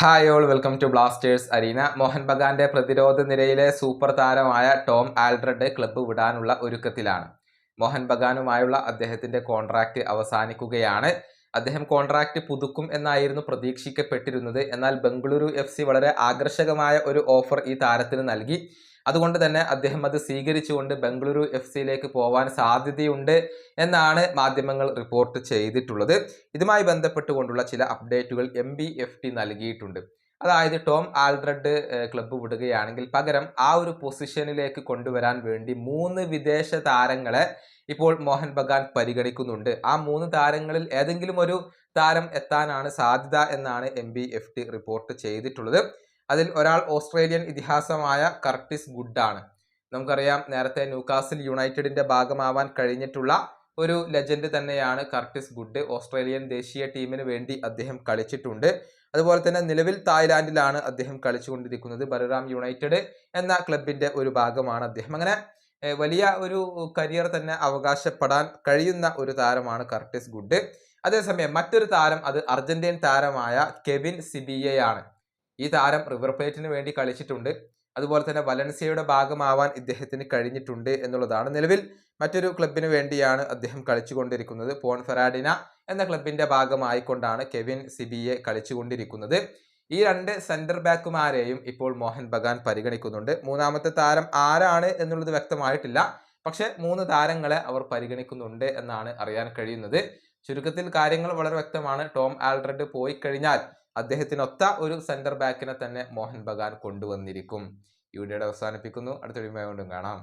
Hi all welcome to Blasters arena Mohun ബഗാന്റെ പ്രതിരോധ നിരയിലെ super താരമായ ടോം ആൽഡ്രഡ് ക്ലബ്ബ് വിടാനുള്ള ഒരുക്കത്തിലാണ്. മോഹൻ ബഗാനുമായുള്ള അദ്ദേഹത്തിന്റെ കോൺട്രാക്റ്റ് അവസാനിക്കുകയാണ്. അദ്ദേഹം കോൺട്രാക്റ്റ് പുതുക്കും എന്നായിരുന്നു പ്രതീക്ഷിക്കപ്പെട്ടിരുന്നത്. എന്നാൽ ബംഗളൂരു എഫ് വളരെ ആകർഷകമായ ഒരു ഓഫർ ഈ താരത്തിന് നൽകി. അതുകൊണ്ട് തന്നെ അദ്ദേഹം അത് സ്വീകരിച്ചുകൊണ്ട് ബംഗളൂരു എഫ് സിയിലേക്ക് പോവാൻ സാധ്യതയുണ്ട് എന്നാണ് മാധ്യമങ്ങൾ റിപ്പോർട്ട് ചെയ്തിട്ടുള്ളത്. ഇതുമായി ബന്ധപ്പെട്ടുകൊണ്ടുള്ള ചില അപ്ഡേറ്റുകൾ എം ബി എഫ് ടി നൽകിയിട്ടുണ്ട്. അതായത് ടോം ആൽഡ്രഡ് ക്ലബ്ബ് വിടുകയാണെങ്കിൽ പകരം ആ ഒരു പൊസിഷനിലേക്ക് കൊണ്ടുവരാൻ വേണ്ടി മൂന്ന് വിദേശ താരങ്ങളെ ഇപ്പോൾ മോഹൻ ബഗാൻ പരിഗണിക്കുന്നുണ്ട്. ആ മൂന്ന് താരങ്ങളിൽ ഏതെങ്കിലും ഒരു താരം എത്താനാണ് സാധ്യത എന്നാണ് M B F T report ചെയ്തിട്ടുള്ളത്. അതിൽ ഒരാൾ ഓസ്ട്രേലിയൻ ഇതിഹാസമായ കർട്ടിസ് ഗുഡാണ്. നമുക്കറിയാം നേരത്തെ ന്യൂകാസിൽ യുണൈറ്റഡിന്റെ ഭാഗമാവാൻ കഴിഞ്ഞിട്ടുള്ള ഒരു ലെജൻഡ് തന്നെയാണ് കർട്ടിസ് ഗുഡ്. ഓസ്ട്രേലിയൻ ദേശീയ ടീമിന് വേണ്ടി അദ്ദേഹം കളിച്ചിട്ടുണ്ട്. അതുപോലെ തന്നെ നിലവിൽ തായ്ലാന്റിലാണ് അദ്ദേഹം കളിച്ചുകൊണ്ടിരിക്കുന്നത്. ബലറാം യുണൈറ്റഡ് എന്ന ക്ലബിന്റെ ഒരു ഭാഗമാണ് അദ്ദേഹം. അങ്ങനെ വലിയ ഒരു കരിയർ തന്നെ അവകാശപ്പെടാൻ കഴിയുന്ന ഒരു താരമാണ് കർട്ടിസ് ഗുഡ്. അതേസമയം മറ്റൊരു താരം അത് അർജന്റീൻ താരമായ കെവിൻ സിബിയയാണ്. ഈ താരം റിവർ പ്ലേറ്റിന് വേണ്ടി കളിച്ചിട്ടുണ്ട്. അതുപോലെ തന്നെ വലൻസിയയുടെ ഭാഗമാവാൻ ഇദ്ദേഹത്തിന് കഴിഞ്ഞിട്ടുണ്ട് എന്നുള്ളതാണ് നിലവിൽ മറ്റൊരു ക്ലബിന് വേണ്ടിയാണ് അദ്ദേഹം കളിച്ചുകൊണ്ടിരിക്കുന്നത്. പോൺ ഫെറാഡിന എന്ന ക്ലബിന്റെ ഭാഗമായിക്കൊണ്ടാണ് കെവിൻ സിബിയെ കളിച്ചുകൊണ്ടിരിക്കുന്നത്. ഈ രണ്ട് സെന്റർ ബാക്കുമാരെയും ഇപ്പോൾ മോഹൻ ബഗാൻ പരിഗണിക്കുന്നുണ്ട്. മൂന്നാമത്തെ താരം ആരാണ് എന്നുള്ളത് വ്യക്തമായിട്ടില്ല. പക്ഷെ മൂന്ന് താരങ്ങളെ അവർ പരിഗണിക്കുന്നുണ്ട് എന്നാണ് അറിയാൻ കഴിയുന്നത്. ചുരുക്കത്തിൽ കാര്യങ്ങൾ വളരെ വ്യക്തമാണ്. ടോം ആൽഡ്രഡ് പോയി കഴിഞ്ഞാൽ അദ്ദേഹത്തിനൊത്ത ഒരു സെന്റർ ബാക്കിനെ തന്നെ മോഹൻ ബഗാൻ കൊണ്ടുവന്നിരിക്കും. വീഡിയോയുടെ അവസാനിപ്പിക്കുന്നു. അടുത്ത വീഡിയോ കൊണ്ടും കാണാം.